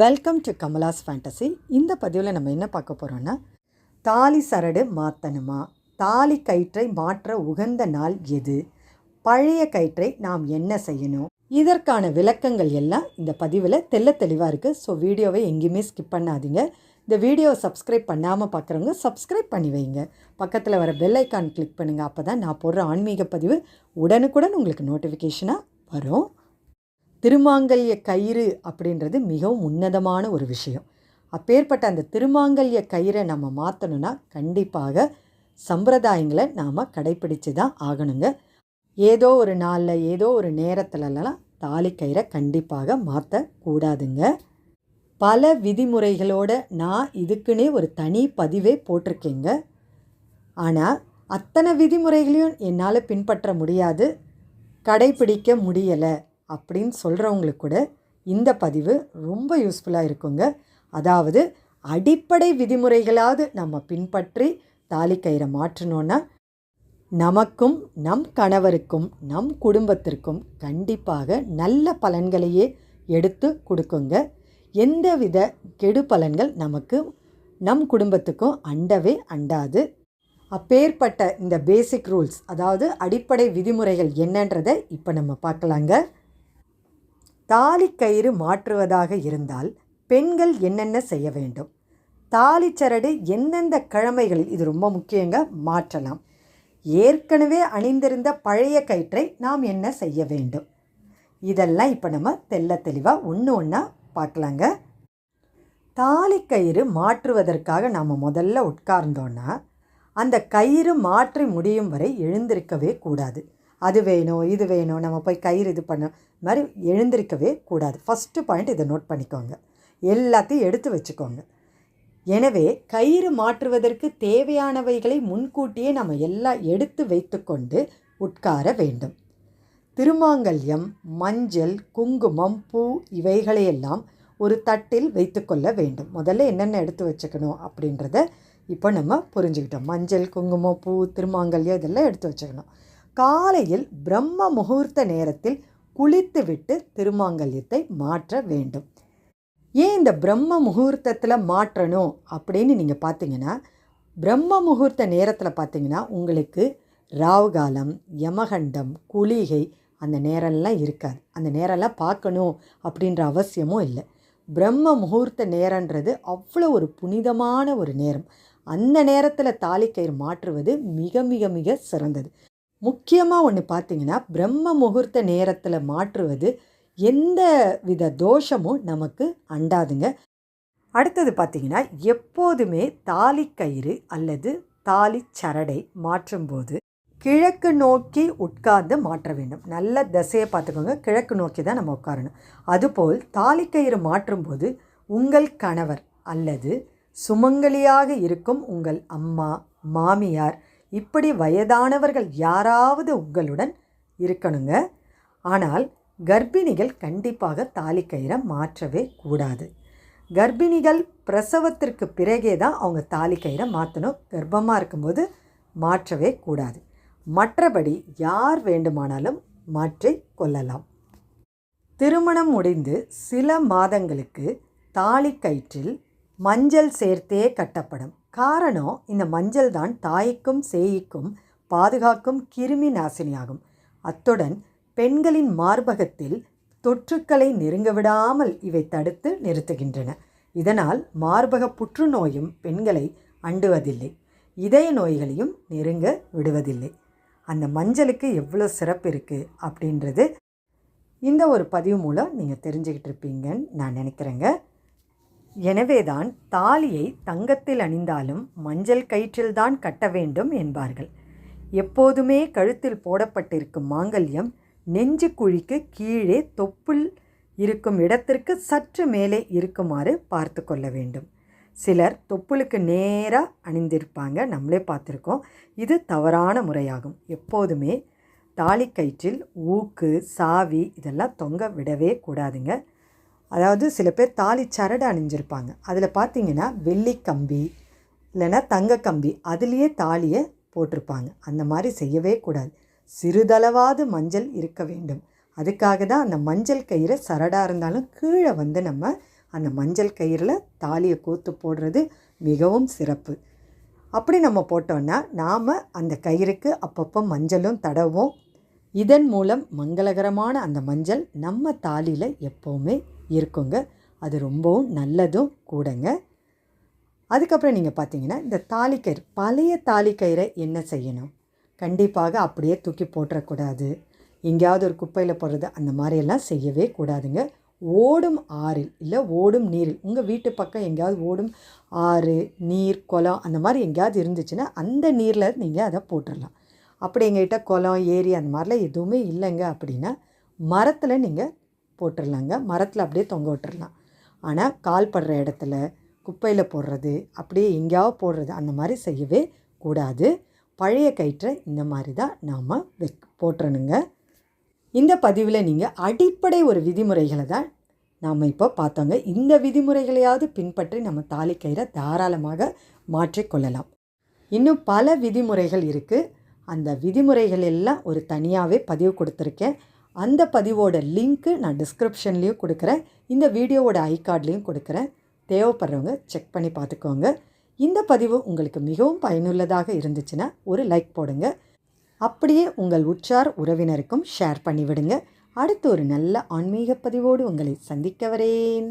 Welcome to Kamala's fantasy இந்த பதிவில் நம்ம என்ன பார்க்க போகிறோன்னா தாலி சரடு மாற்றணுமா தாலி கயிற்றை மாற்ற உகந்த நாள் எது? பழைய கயிற்றை நாம் என்ன செய்யணும்? இதற்கான விளக்கங்கள் எல்லாம் இந்த பதிவில் தெல்ல தெளிவாக இருக்குது ஸோ வீடியோவை எங்கேயுமே ஸ்கிப் பண்ணாதீங்க. இந்த வீடியோ சப்ஸ்கிரைப் பண்ணாமல் பார்க்குறவங்க சப்ஸ்கிரைப் பண்ணி வைங்க. பக்கத்தில் வர பெல் ஐக்கான் கிளிக் பண்ணுங்கள் அப்போ தான் நான் போடுற ஆன்மீக பதிவு உடனுக்குடன் உங்களுக்கு நோட்டிஃபிகேஷனாக வரும். திருமாங்கல்ய கயிறு அப்படின்றது மிகவும் உன்னதமான ஒரு விஷயம். அப்பேற்பட்ட அந்த திருமாங்கல்ய கயிறை நம்ம மாற்றணும்னா கண்டிப்பாக சம்பிரதாயங்களை நாம் கடைப்பிடித்து தான் ஆகணுங்க. ஏதோ ஒரு நாளில் ஏதோ ஒரு நேரத்துலலாம் தாலி கயிறை கண்டிப்பாக மாற்றக்கூடாதுங்க பல விதிமுறைகளோட நான் இதுக்குன்னே ஒரு தனி பதிவே போட்டிருக்கேங்க. ஆனால் அத்தனை விதிமுறைகளையும் என்னால் பின்பற்ற முடியாது கடைப்பிடிக்க முடியலை அப்படின்னு சொல்கிறவங்களுக்கு கூட இந்த பதிவு ரொம்ப யூஸ்ஃபுல்லாக இருக்குங்க. அதாவது அடிப்படை விதிமுறைகளாவது நம்ம பின்பற்றி தாலி கயிறை மாற்றினோன்னா நமக்கும் நம் கணவருக்கும் நம் குடும்பத்திற்கும் கண்டிப்பாக நல்ல பலன்களையே எடுத்து கொடுக்குங்க. எந்தவித கெடு பலன்கள் நமக்கு நம் குடும்பத்துக்கும் அண்டவே அண்டாது. அப்பேற்பட்ட இந்த பேசிக் ரூல்ஸ் அதாவது அடிப்படை விதிமுறைகள் என்னன்றதை இப்போ நம்ம பார்க்கலாங்க. தாலி கயிறு மாற்றுவதாக இருந்தால் பெண்கள் என்னென்ன செய்ய வேண்டும்? தாலி சரடு எந்தெந்த கிழமைகளில் இது ரொம்ப முக்கியங்க மாற்றலாம். ஏற்கனவே அணிந்திருந்த பழைய கயிற்றை நாம் என்ன செய்ய வேண்டும்? இதெல்லாம் இப்போ நம்ம தெல்ல தெளிவாக ஒன்று ஒன்றா பார்க்கலாங்க. தாலி கயிறு மாற்றுவதற்காக நாம் முதல்ல உட்கார்ந்தோன்னா அந்த கயிறு மாற்றி முடியும் வரை எழுந்திருக்கவே கூடாது. அது வேணும் இது வேணும் நம்ம போய் கயிறு இது பண்ண மாதிரி எழுந்திருக்கவே கூடாது. ஃபஸ்ட்டு பாயிண்ட் இதை நோட் பண்ணிக்கோங்க. எல்லாத்தையும் எடுத்து வச்சுக்கோங்க. எனவே கயிறு மாற்றுவதற்கு தேவையானவைகளை முன்கூட்டியே நம்ம எல்லாம் எடுத்து வைத்துக்கொண்டு உட்கார வேண்டும். திருமாங்கல்யம் மஞ்சள் குங்குமம் பூ இவைகளையெல்லாம் ஒரு தட்டில் வைத்துக்கொள்ள வேண்டும். முதல்ல என்னென்ன எடுத்து வச்சுக்கணும் அப்படின்றத இப்போ நம்ம புரிஞ்சுக்கிட்டோம். மஞ்சள் குங்குமம் பூ திருமாங்கல்யம் இதெல்லாம் எடுத்து வச்சுக்கணும். காலையில் பிரம்ம முகூர்த்த நேரத்தில் குளித்துவிட்டு திருமாங்கல்யத்தை மாற்ற வேண்டும். ஏன் இந்த பிரம்ம முகூர்த்தத்தில் மாற்றணும் அப்படின்னு நீங்கள் பார்த்தீங்கன்னா பிரம்ம முகூர்த்த நேரத்தில் பார்த்தீங்கன்னா உங்களுக்கு ராவுகாலம் யமகண்டம் குளிகை அந்த நேரம்லாம் இருக்காது. அந்த நேரம்லாம் பார்க்கணும் அப்படின்ற அவசியமும் இல்லை. பிரம்ம முகூர்த்த நேரன்றது அவ்வளோ ஒரு புனிதமான ஒரு நேரம். அந்த நேரத்தில் தாலிக்கயிறு மாற்றுவது மிக மிக மிக சிறந்தது. முக்கியமாக ஒன்று பார்த்தீங்கன்னா பிரம்ம முகூர்த்த நேரத்தில் மாற்றுவது எந்த வித தோஷமும் நமக்கு அண்டாதுங்க. அடுத்தது பார்த்திங்கன்னா எப்போதுமே தாலிக்கயிறு கயிறு அல்லது தாலி சரடை மாற்றும்போது கிழக்கு நோக்கி உட்கார்ந்து மாற்ற வேண்டும். நல்ல திசையை பார்த்துக்கோங்க. கிழக்கு நோக்கி தான் நம்ம உட்காரணும். அதுபோல் தாலிக்கயிறு மாற்றும்போது உங்கள் கணவர் அல்லது சுமங்கலியாக இருக்கும் உங்கள் அம்மா மாமியார் இப்படி வயதானவர்கள் யாராவது உங்களுடன் இருக்கணுங்க. ஆனால் கர்ப்பிணிகள் கண்டிப்பாக தாலிக்கயிறை மாற்றவே கூடாது. கர்ப்பிணிகள் பிரசவத்திற்கு பிறகே தான் அவங்க தாலிக்கயிறை மாற்றணும் கர்ப்பமாக இருக்கும்போது மாற்றவே கூடாது. மற்றபடி யார் வேண்டுமானாலும் மாற்றி கொள்ளலாம். திருமணம் முடிந்து சில மாதங்களுக்கு தாலிக்கயிற்றில் மஞ்சள் சேர்த்தே கட்டப்படும். காரணம் இந்த மஞ்சள் தான் தாய்க்கும் சேய்க்கும் பாதுகாக்கும் கிருமி நாசினியாகும். அத்துடன் பெண்களின் மார்பகத்தில் தொற்றுக்களை நெருங்க விடாமல் இவை தடுத்து நிறுத்துகின்றன. இதனால் மார்பக புற்றுநோயும் பெண்களை அண்டுவதில்லை. இதய நோய்களையும் நெருங்க விடுவதில்லை. அந்த மஞ்சளுக்கு எவ்வளோ சிறப்பு இருக்குது அப்படின்றது இந்த ஒரு பதிவு மூலம் நீங்கள் தெரிஞ்சுக்கிட்டு இருப்பீங்கன்னு நான் நினைக்கிறேங்க. எனவே தான் தாலியை தங்கத்தில் அணிந்தாலும் மஞ்சள் கயிற்றில்தான் கட்ட வேண்டும் என்பார்கள். எப்போதுமே கழுத்தில் போடப்பட்டிருக்கும் மாங்கல்யம் நெஞ்சு குழிக்கு கீழே தொப்புள் இருக்கும் இடத்திற்கு சற்று மேலே இருக்குமாறு பார்த்து கொள்ள வேண்டும். சிலர் தொப்புளுக்கு நேராக அணிந்திருப்பாங்க. நம்மளே பார்த்துருக்கோம். இது தவறான முறையாகும். எப்போதுமே தாலி கயிற்றில் ஊக்கு சாவி இதெல்லாம் தொங்க விடவே கூடாதுங்க. அதாவது சில பேர் தாலி சரடு அணிஞ்சிருப்பாங்க. அதில் பார்த்தீங்கன்னா வெள்ளி கம்பி இல்லைன்னா தங்க கம்பி அதுலேயே தாலியை போட்டிருப்பாங்க. அந்த மாதிரி செய்யவே கூடாது. சிறிதளவாவது மஞ்சள் இருக்க வேண்டும். அதுக்காக தான் அந்த மஞ்சள் கயிறை சரடாக இருந்தாலும் கீழே வந்து நம்ம அந்த மஞ்சள் கயிறில் தாலியை கோத்து போடுறது மிகவும் சிறப்பு. அப்படி நம்ம போட்டோன்னா நாம் அந்த கயிறுக்கு அப்பப்போ மஞ்சளும் தடவும் இதன் மூலம் மங்களகரமான அந்த மஞ்சள் நம்ம தாலியில் எப்போவுமே இருக்குங்க. அது ரொம்பவும் நல்லதும் கூடங்க. அதுக்கப்புறம் நீங்கள் பார்த்தீங்கன்னா இந்த தாலிக்கயிறு பழைய தாலிக்கயிறை என்ன செய்யணும்? கண்டிப்பாக அப்படியே தூக்கி போட்டுறக்கூடாது. எங்கேயாவது ஒரு குப்பையில் போடுறது அந்த மாதிரியெல்லாம் செய்யவே கூடாதுங்க. ஓடும் ஆறில் இல்லை ஓடும் நீரில். உங்கள் வீட்டு பக்கம் எங்கேயாவது ஓடும் ஆறு நீர் குளம் அந்த மாதிரி எங்கேயாவது இருந்துச்சுன்னா அந்த நீரில் நீங்கள் அதை போட்டுடலாம். அப்படி எங்ககிட்ட குளம் ஏரி அந்த மாதிரிலாம் எதுவுமே இல்லைங்க அப்படின்னா மரத்தில் நீங்கள் போட்டுடலாங்க. மரத்தில் அப்படியே தொங்க விட்டுடலாம். ஆனால் கால் படுற இடத்துல குப்பையில் போடுறது அப்படியே எங்கேயாவது போடுறது அந்த மாதிரி செய்யவே கூடாது. பழைய கயிற்றை இந்த மாதிரி தான் நாம் வெக் போட்டுறணுங்க இந்த பதிவில் நீங்கள் அடிப்படை ஒரு விதிமுறைகளை தான் நாம் இப்போ பார்த்தோங்க. இந்த விதிமுறைகளையாவது பின்பற்றி நம்ம தாலி கயிறை தாராளமாக மாற்றிக்கொள்ளலாம் இன்னும் பல விதிமுறைகள் இருக்குது அந்த விதிமுறைகள் எல்லாம் ஒரு தனியாகவே பதிவு கொடுத்துருக்கேன். அந்த பதிவோட லிங்க்கு நான் டிஸ்கிரிப்ஷன்லேயும் கொடுக்குறேன். இந்த வீடியோவோட ஐ கொடுக்குறேன். தேவைப்படுறவங்க செக் பண்ணி பார்த்துக்கோங்க. இந்த பதிவு உங்களுக்கு மிகவும் பயனுள்ளதாக இருந்துச்சுன்னா ஒரு லைக் போடுங்க. அப்படியே உங்கள் உற்றார் உறவினருக்கும் ஷேர் பண்ணிவிடுங்க. அடுத்து ஒரு நல்ல ஆன்மீக பதிவோடு உங்களை சந்திக்க வரேன்.